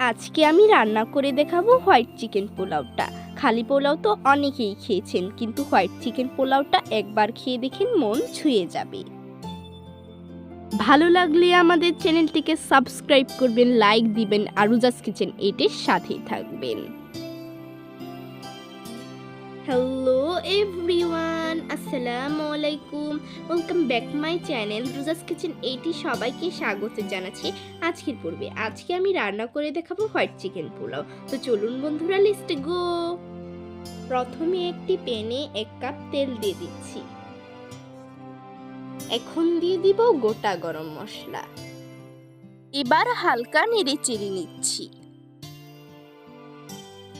আজকে আমি রান্না করে দেখাবো হোয়াইট চিকেন পোলাওটা। খালি পোলাও তো অনেকেই খেয়েছেন, কিন্তু হোয়াইট চিকেন পোলাওটা একবার খেয়ে দেখেন মন ছুঁয়ে যাবে। ভালো লাগলে আমাদের চ্যানেলটিকে সাবস্ক্রাইব করবেন, লাইক দিবেন আর রুজাস কিচেন এটির সাথেই থাকবেন। হ্যালো এভরিওয়ান আসসালামু আলাইকুম welcome back my channel Ruja's kitchen এইটি সবাইকে স্বাগত জানাচ্ছি আজকের পূর্বে। আজকে আমি রান্না করে দেখাবো হোয়াইট চিকেন পোলাও। তো চলুন বন্ধুরা লিস্টে গো প্রথমে একটি প্যানে এক কাপ তেল দিয়ে দিচ্ছি। এখন দিয়ে দিব গোটা গরম মশলা। এবার হালকা নেড়ে চেড়ে নিচ্ছি।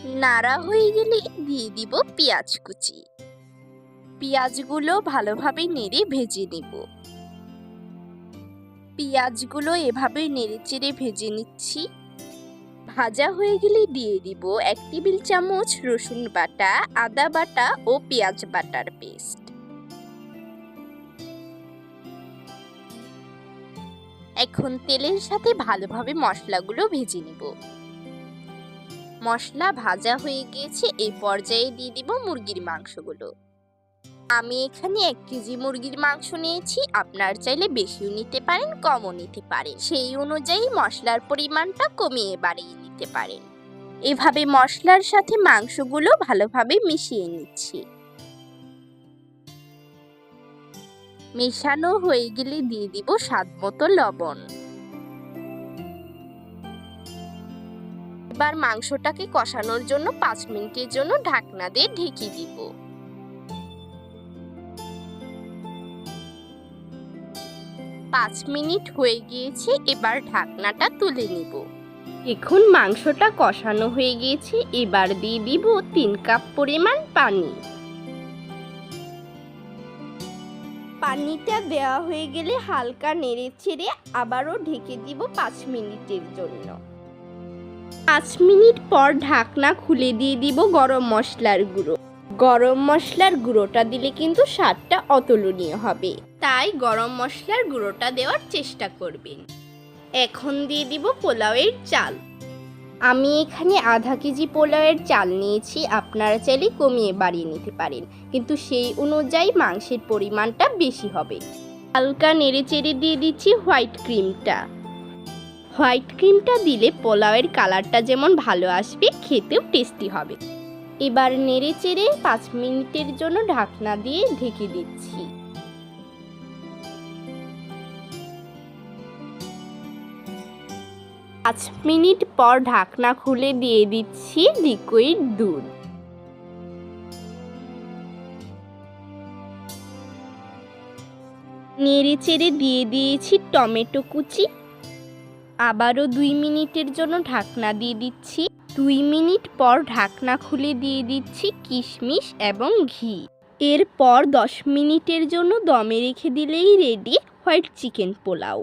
নাড়া হয়ে গেলে দিয়ে দিব পেঁয়াজ কুচি। পেঁয়াজগুলো ভালোভাবে নেড়ে ভেজে নিব। পেঁয়াজগুলো এভাবে নেড়ে চেড়ে ভেজে নিচ্ছি। ভাজা হয়ে গেলে দিয়ে দিব এক টেবিল চামচ রসুন বাটা, আদা বাটা ও পেঁয়াজ বাটার পেস্ট। এখন তেলের সাথে ভালোভাবে মশলাগুলো ভেজে নিব। মশলা ভাজা হয়ে গিয়েছে, এই পর্যায়ে দিয়ে দিব মুরগির মাংসগুলো। আমি এখানে এক কেজি মুরগির মাংস নিয়েছি, আপনার চাইলে বেশিও নিতে পারেন, কমও নিতে পারেন। সেই অনুযায়ী মশলার পরিমাণটা কমিয়ে বাড়িয়ে নিতে পারেন। এভাবে মশলার সাথে মাংসগুলো ভালোভাবে মিশিয়ে নিচ্ছি। মেশানো হয়ে গেলে দিয়ে দিব স্বাদ মতো লবণ। এবার মাংসটাকে কষানোর জন্য পাঁচ মিনিটের জন্য ঢাকনা দিয়ে ঢেকে দিব। পাঁচ মিনিট হয়ে গিয়েছে, এবার ঢাকনাটা তুলে নিব। এখন মাংসটা কষানো হয়ে গিয়েছে, এবার দিয়ে দিব তিন কাপ পরিমাণ পানি। পানিটা দেওয়া হয়ে গেলে হালকা নেড়ে ছেড়ে আবারও ঢেকে দিব পাঁচ মিনিটের জন্য। পাঁচ মিনিট পর ঢাকনা খুলে দিয়ে দিব গরম মশলার গুঁড়ো। গরম মশলার গুঁড়োটা দিলে কিন্তু স্বাদটা অতুলনীয় হবে। তাই গরম মশলার গুঁড়োটা দেওয়ার চেষ্টা করবেন। এখন দিয়ে দিব পোলাওয়ের চাল। আমি এখানে আধা কেজি পোলাওয়ের চাল নিয়েছি, আপনারা চাইলে কমিয়ে বাড়িয়ে নিতে পারেন। কিন্তু সেই অনুযায়ী মাংসের পরিমাণটা বেশি হবে। হালকা নেড়ে চেড়ে দিয়ে দিচ্ছি হোয়াইট ক্রিমটা। হোয়াইট ক্রিমটা দিলে পোলাওয়ের কালারটা যেমন ভালো আসবে, খেতেও টেস্টি হবে। এবার নেড়ে চেড়ে পাঁচ মিনিটের জন্য ঢাকনা দিয়ে ঢেকে দিচ্ছি। পাঁচ মিনিট পর ঢাকনা খুলে দিয়ে দিচ্ছি লিকুইড দুধ। নেড়ে চেড়ে দিয়ে দিয়েছি টমেটো কুচি। আবারও দুই মিনিটের জন্য ঢাকনা দিয়ে দিচ্ছি। দুই মিনিট পর ঢাকনা খুলে দিয়ে দিচ্ছি কিশমিশ এবং ঘি। এরপর দশ মিনিটের জন্য দমে রেখে দিলেই রেডি হোয়াইট চিকেন পোলাও।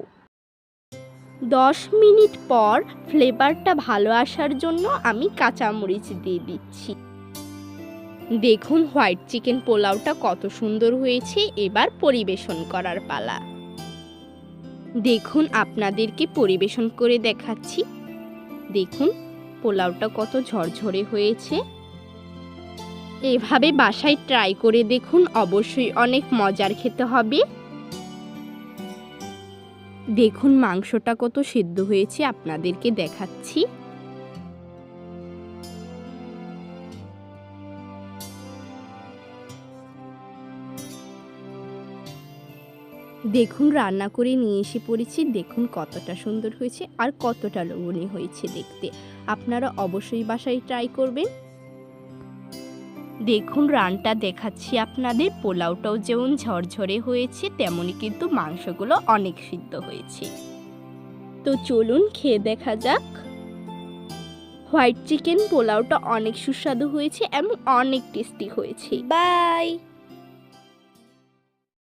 দশ মিনিট পর ফ্লেভারটা ভালো আসার জন্য আমি কাঁচামরিচ দিয়ে দিচ্ছি। দেখুন হোয়াইট চিকেন পোলাওটা কত সুন্দর হয়েছে, এবার পরিবেশন করার পালা। দেখুন আপনাদেরকে পরিবেশন করে দেখাচ্ছি। দেখুন, পোলাওটা কত ঝরঝরে হয়েছে। এভাবে বাসায় ট্রাই করে দেখুন, অবশ্যই অনেক মজার খেতে হবে। দেখুন, মাংসটা কত সিদ্ধ হয়েছে, আপনাদেরকে দেখাচ্ছি। দেখুন, রান্না করে নিয়ে এসে পড়েছি। দেখুন কতটা সুন্দর হয়েছে আর কতটা লবণী হয়েছে দেখতে। আপনারা অবশ্যই বাসায় ট্রাই করবেন। দেখুন, রানটা দেখাচ্ছি আপনাদের। পোলাওটাও যেমন ঝরঝরে হয়েছে তেমনই কিন্তু মাংসগুলো অনেক সিদ্ধ হয়েছে। তো চলুন, খেয়ে দেখা যাক। হোয়াইট চিকেন পোলাওটা অনেক সুস্বাদু হয়েছে এবং অনেক টেস্টি হয়েছে। বাই